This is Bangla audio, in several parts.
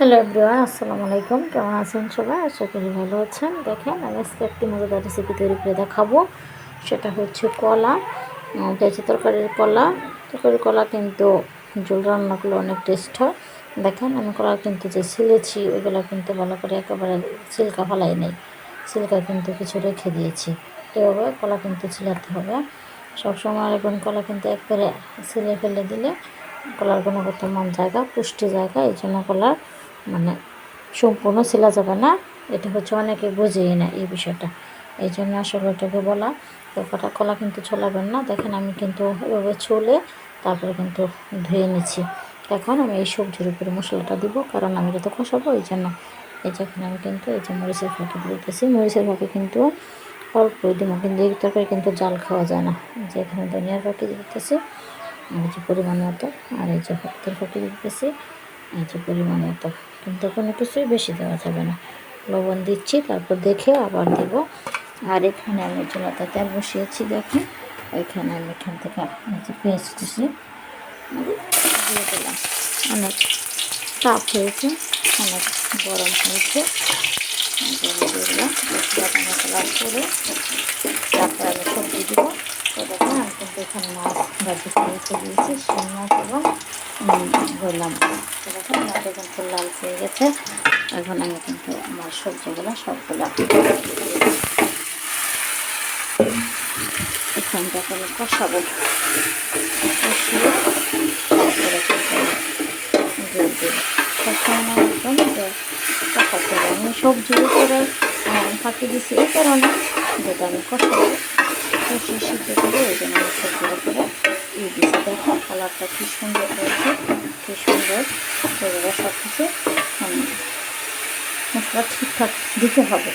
হ্যালো এভরিওয়ান আসসালামু আলাইকুম কেমন আছেন সবাই? আশা করি ভালো আছেন। দেখেন, আমি আজকে একটি মজাদার রেসিপি তৈরি করে দেখাবো। সেটা হচ্ছে কলা। পেঁচে তরকারির কলা। তরকারির কলা কিন্তু ঝোল রান্না করলে অনেক টেস্ট হয়। দেখেন, আমি কলা কিন্তু যে ছিলেছি, ওইগুলো কিন্তু ভালো করে একেবারে সিল্কা ফেলাই নেই। সিল্কা কিন্তু কিছু রেখে দিয়েছি। এভাবে কলা কিন্তু ছিলাতে হবে। সবসময় এখন কলা কিন্তু একবারে ছিলে ফেলে দিলে কলার গুণগত মান জায়গা, পুষ্টি জায়গা, এই জন্য কলার মানে সম্পূর্ণ ছিলা যাবে না। এটা হচ্ছে অনেকে বোঝেই না এই বিষয়টা। এই জন্য আসলে ওটাকে বলা তো কটা কলা কিন্তু ছোলাবেন না। দেখেন আমি কিন্তু এভাবে ছুলে তারপরে কিন্তু ধুয়ে নিচ্ছি। এখন আমি এই সবজির উপরে মশলাটা দিব, কারণ আমি যত কষাবো, এই জন্য। এই যে এখন আমি কিন্তু এই যে মরিচের ফাঁকি দিতেছি। মরিচের ফাঁকি কিন্তু অল্প দিব কিন্তু এই তরকারি কিন্তু জাল খাওয়া যায় না। যে এখানে ধনিয়ার ফাঁকি দিতেছি যে পরিমাণ মতো, আর এই যে ভক্তের ফাঁকি দিতেছি। এই যে পরিমাণ মতো কিন্তু কোনো কিছুই বেশি দেওয়া যাবে না। লবণ দিচ্ছি, তারপর দেখে আবার দেব। আর এখানে আমি চুলাতে তেল বসিয়েছি, দেখুন। এখানে আমি এখান থেকে পেঁয়াজ দিছি। দিয়ে দিলাম। অনেক তাপ হয়েছে, অনেক গরম হয়েছে। দিলাম। মশলা করে তারপর আমি সবজি দিব। তো দেখুন, আমি কিন্তু এখানে মাছ রেখে দিয়েছি শিং মাছ এবং তো দেখুন কিন্তু লাল হয়ে গেছে। এখন আমি কিন্তু আমার সবজিগুলো সবগুলো এখানটাকে আমি কষাবো। আমি সবজির উপরে ফাঁকি এই কারণে যেটা আমি কষাবো সিদ্ধ করে ওই জন্য আমি সবজির দিয়ে দিচ্ছি দেখো কালারটা কী সুন্দর হয়েছে, কী সুন্দর। এগুলো সব কিছু মশলা ঠিকঠাক দিতে হবে।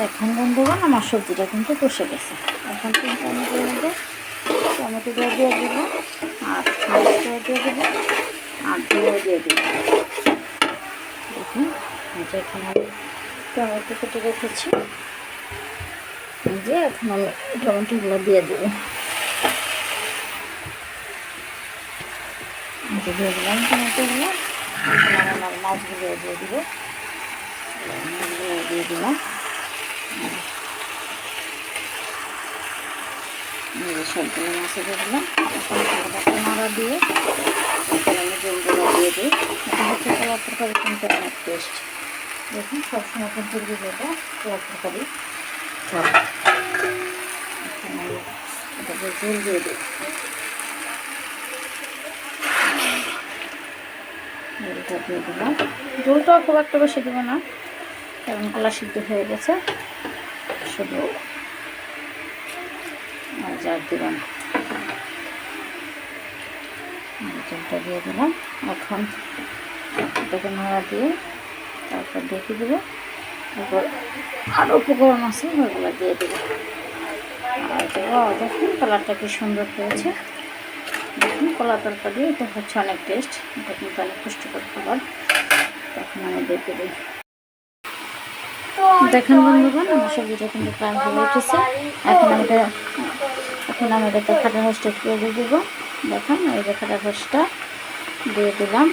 দেখেন বন্ধুগণ, আমার সবজিটা কিন্তু কষে গেছে। এখন কিন্তু আমি দিয়ে দেবো টমেটো দিয়ে দিয়ে দেবো, আর মরিচটাও দিয়ে দেবো, আর দিয়েও দিয়ে দেবো। দেখুন এখানে টমেটো কেটে রেখেছি এই যে এখন আমি টমেটোগুলো দিয়ে দেবো। দিয়ে দিলাম টমেটোগুলো। মাছগুলো দিয়ে দেবো। দিয়ে দিলাম। সবগুলো মাছে দিয়ে দিয়ে এখন দিই। এটা হচ্ছে কলার তরকারি টেস্ট দেখুন, সবসময় কিন্তু কলার তরকারি। আমি এটাকে জল দিয়ে দিই জলটা দিলাম খুব একটা বেশি দেবো না, কারণ কলা সিদ্ধ হয়ে গেছে। শুধু আর যার না। জলটা দিয়ে দিলাম। এখন এটাকে নাড়া দিয়ে তারপর দেখে দেবো। তারপর আরও উপকরণ আছে ওইগুলো দিয়ে দেবো। আর দেবো দেখুন কালারটা কি সুন্দর হয়েছে দেখুন, কলা তরকারি, এটা হচ্ছে অনেক টেস্ট এটা কিন্তু অনেক পুষ্টিকর খাবার। তখন আমি দেখে দিই দেখেন বন্ধুগণ, আমার সবজিটা কিন্তু প্রায় হয়ে উঠেছে। এখন আমি এটা, এখন আমি এটাতে খাটা করে দিয়ে দেবো। দেখেন, এই খাটা দিয়ে দিলাম।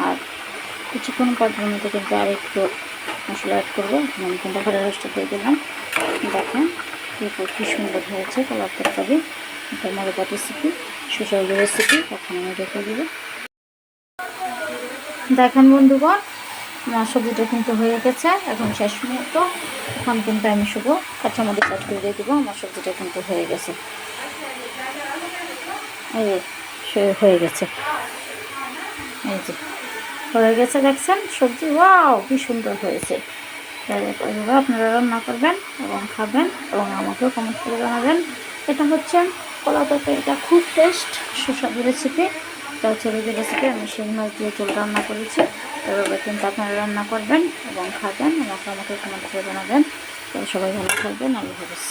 আর কিছুক্ষণ পর কিন্তু আর একটু মশলা অ্যাড করব। আমি কিন্তু খাটা রসটা দিয়ে দিলাম। দেখেন কী সুন্দর হয়েছে কলার তরকারি এটা মজাদার রেসিপি সুস্বাদু রেসিপি এখন আমি রেখে দেবো দেখেন বন্ধুগণ, আমার সবজিটা কিন্তু হয়ে গেছে, এখন শেষ মুহূর্ত। এখন কিন্তু আমি শুধু কাঁচামরিচ অ্যাড করে দিয়ে দেবো, আমার সবজিটা কিন্তু হয়ে গেছে। এই হয়ে গেছে। এই যে হয়ে গেছে দেখছেন? সবজি, ওয়াও, কি সুন্দর হয়েছে। এভাবে আপনারা রান্না করবেন এবং খাবেন এবং আমাকেও কমেন্ট করে জানাবেন। এটা হচ্ছে কলা তরকারি। এটা খুব টেস্ট সুস্বাদু রেসিপি এটা হচ্ছে রেসিপি আমি সেই মাছ দিয়ে চুল রান্না করেছি। এভাবে কিন্তু আপনারা রান্না করবেন এবং খাবেন। আমাকে আমাকে কমেন্ট করে জানাবেন। সবাই ভালো থাকবেন। আল্লাহ হাফিজ।